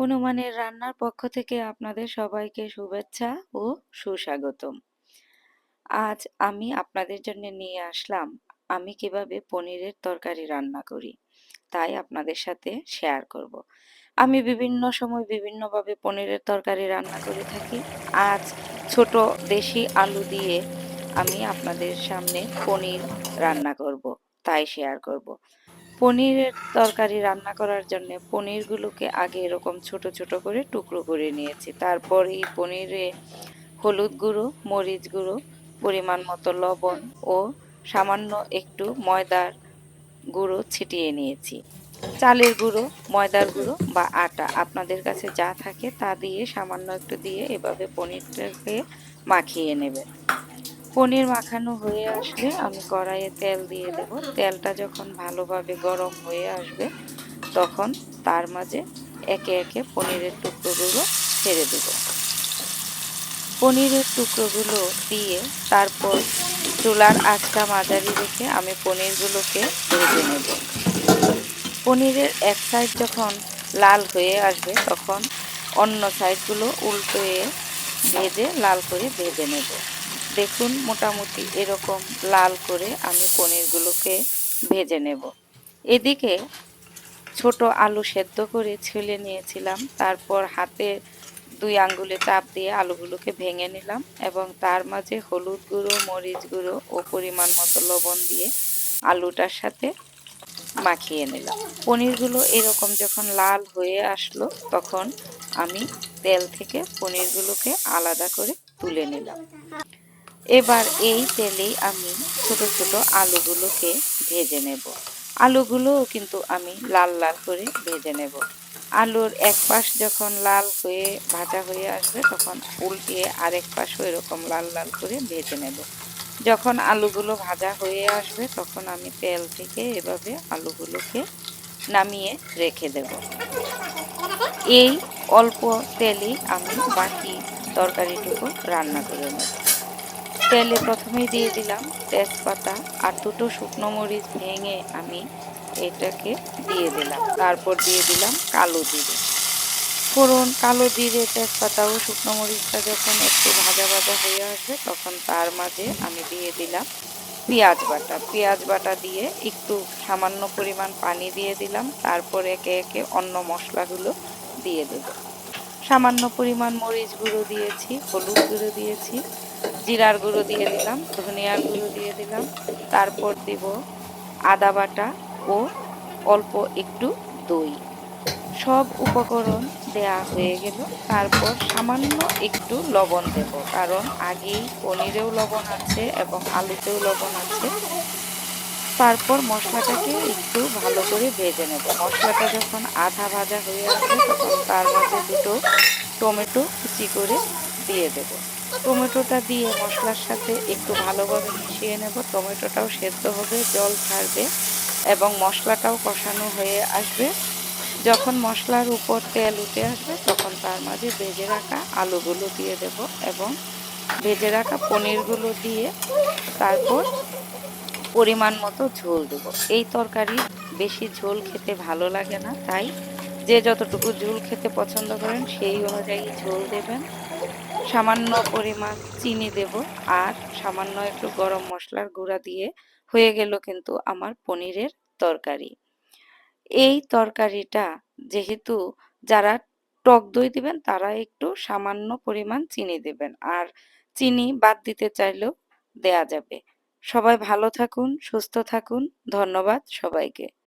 হনুমানের রান্নার পক্ষ থেকে আপনাদের সবাইকে শুভেচ্ছা ও সুস্বাগতম। আজ আমি আপনাদের জন্য নিয়ে আসলাম আমি কীভাবে পনিরের তরকারি রান্না করি, তাই আপনাদের সাথে শেয়ার করব। আমি বিভিন্ন সময় বিভিন্নভাবে পনিরের তরকারি রান্না করে থাকি। আজ ছোট দেশি আলু দিয়ে আমি আপনাদের সামনে পনির রান্না করব, তাই শেয়ার করব। পনিরের তরকারি রান্না করার জন্য পনিরগুলোকে আগে এরকম ছোট ছোট করে টুকরো করে নিয়েছি। তারপর এই পনিরে হলুদ গুঁড়ো, মরিচ গুঁড়ো, পরিমাণ মতো লবণ ও সামান্য একটু ময়দার গুঁড়ো ছিটিয়ে নিয়েছি। চালের গুঁড়ো, ময়দার গুঁড়ো বা আটা আপনাদের কাছে যা থাকে তা দিয়ে সামান্য একটু দিয়ে এভাবে পনিরটাকে মাখিয়ে নেবেন। পনির মাখানো হয়ে আসলে আমি কড়াইয়ে তেল দিয়ে দেব। তেলটা যখন ভালোভাবে গরম হয়ে আসবে, তখন তার মাঝে একে একে পনিরের টুকরোগুলো ছেড়ে দেব। পনিরের টুকরোগুলো দিয়ে তারপর চুলার আঁচটা মাঝারি রেখে আমি পনিরগুলোকে ভেজে নেব। পনিরের এক সাইড যখন লাল হয়ে আসবে, তখন অন্য সাইডগুলো উল্টোয়ে ভেজে লাল করে ভেজে নেব। দেখুন মোটামুটি এরকম লাল করে আমি পনিরগুলোকে ভেজে নেব। এদিকে ছোট আলু সেদ্ধ করে ছেলে নিয়েছিলাম, তারপর হাতে দুই আঙ্গুলে চাপ দিয়ে আলুগুলোকে ভেঙে নিলাম এবং তার মাঝে হলুদ গুঁড়ো, মরিচ গুঁড়ো ও পরিমাণ মতো লবণ দিয়ে আলুটার সাথে মাখিয়ে নিলাম। পনিরগুলো এরকম যখন লাল হয়ে আসলো তখন আমি তেল থেকে পনিরগুলোকে আলাদা করে তুলে নিলাম। এবার এই তেলেই আমি ছোট ছোট আলুগুলোকে ভেজে নেব। আলুগুলোও কিন্তু আমি লাল লাল করে ভেজে নেব। আলুর এক পাশ যখন লাল হয়ে, ভাজা হয়ে আসবে, তখন উল্টিয়ে আরেক পাশও এরকম লাল লাল করে ভেজে নেব। যখন আলুগুলো ভাজা হয়ে আসবে, তখন আমি তেল থেকে এভাবে আলুগুলোকে নামিয়ে রেখে দেব। এই অল্প তেলেই আমি বাকি তরকারিটুকু রান্না করে নেব। তেলে প্রথমেই দিয়ে দিলাম তেজপাতা আর দুটো শুকনো মরিচ ভেঙে আমি এটাকে দিয়ে দিলাম। তারপর দিয়ে দিলাম কালো জিরে। ফোড়ন, কালো জিরে, তেজপাতা ও শুকনো মরিচটা যখন একটু ভাজা ভাজা হয়ে আসবে, তখন তার মাঝে আমি দিয়ে দিলাম পেঁয়াজ বাটা। পেঁয়াজ বাটা দিয়ে একটু সামান্য পরিমাণ পানি দিয়ে দিলাম, তারপর একে একে অন্য মশলাগুলো দিয়ে দেব। সামান্য পরিমাণ মরিচ গুঁড়ো দিয়েছি, হলুদ গুঁড়ো দিয়েছি জিরার গুঁড়ো দিয়ে দিলাম, ধনিয়ার গুঁড়ো দিয়ে দিলাম, তারপর দিব আদা বাটা ও অল্প একটু দই। সব উপকরণ দেয়া হয়ে গেল, তারপর সামান্য একটু লবণ দেব, কারণ আগেই পনিরেও লবণ আছে এবং আলুতেও লবণ আছে। তারপর মশলাটাকে একটু ভালো করে ভেজে নেব। মশলাটা যখন আধা ভাজা হয়ে আসবে, তখন তার মধ্যে দুটো টমেটো কুচি করে দিয়ে দেব। টমেটোটা দিয়ে মশলার সাথে একটু ভালোভাবে মিশিয়ে নেব। টমেটোটাও সেদ্ধ হবে, জল ছাড়বে এবং মশলাটাও কষানো হয়ে আসবে। যখন মশলার উপর তেল উঠে আসবে, তখন তার মাঝে ভেজে রাখা আলুগুলো দিয়ে দেব এবং ভেজে রাখা পনিরগুলো দিয়ে তারপর পরিমাণ মতো ঝোল দেব। এই তরকারি বেশি ঝোল খেতে ভালো লাগে না, তাই যে যতটুকু ঝোল খেতে পছন্দ করেন, সেই অনুযায়ী ঝোল দেবেন। সামান্য পরিমাণ চিনি দেব আর সামান্য একটু গরম মশলার গুঁড়া দিয়ে হয়ে গেল কিন্তু আমার পনিরের তরকারি। এই তরকারিটা যেহেতু যারা টক দই দিবেন, তারা একটু সামান্য পরিমাণ চিনি দেবেন আর চিনি বাদ দিতে চাইলেও দেয়া যাবে। সবাই ভালো থাকুন, সুস্থ থাকুন। ধন্যবাদ সবাইকে।